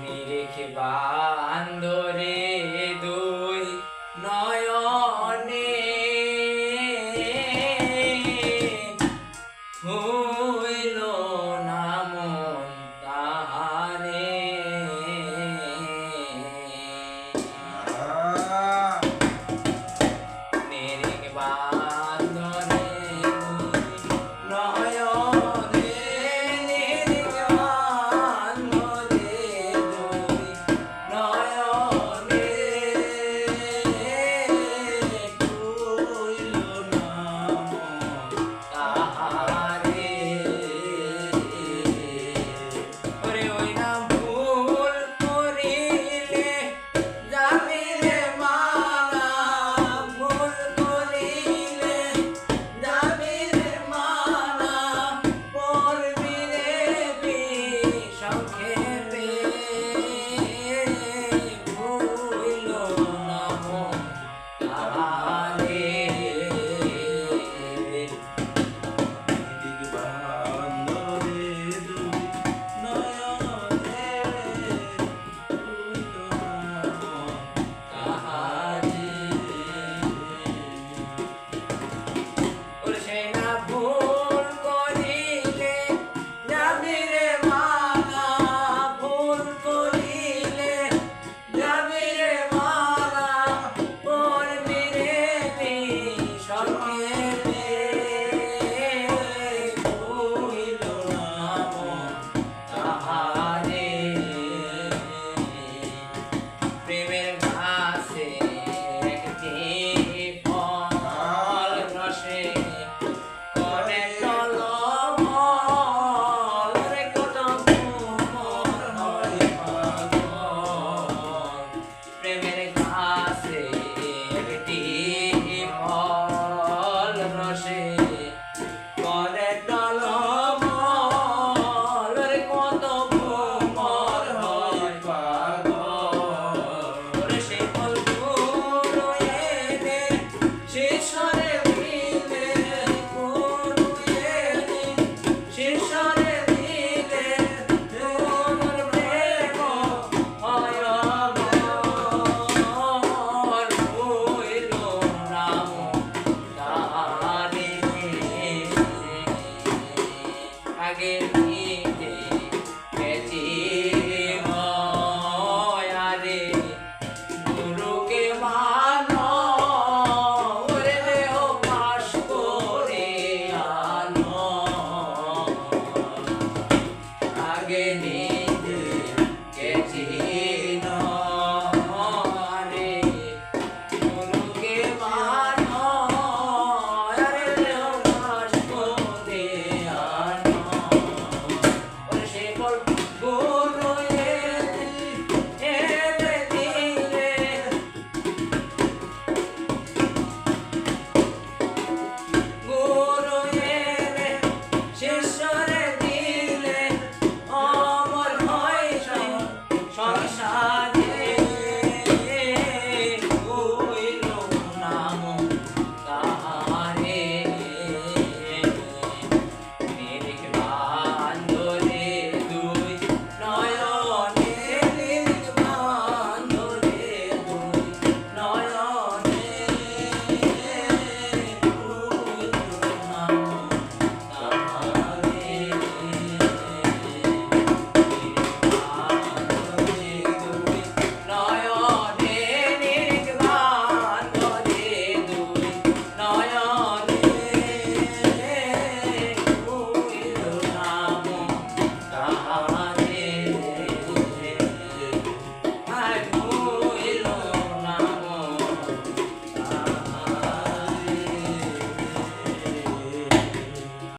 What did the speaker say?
মেরেখে বান্দরে দুই নয়নে। হু লাগে নিতে গেছি ময়ারে গুরুকে মানো ওরে দেহ পাশ করে আনো আগে নিয়ে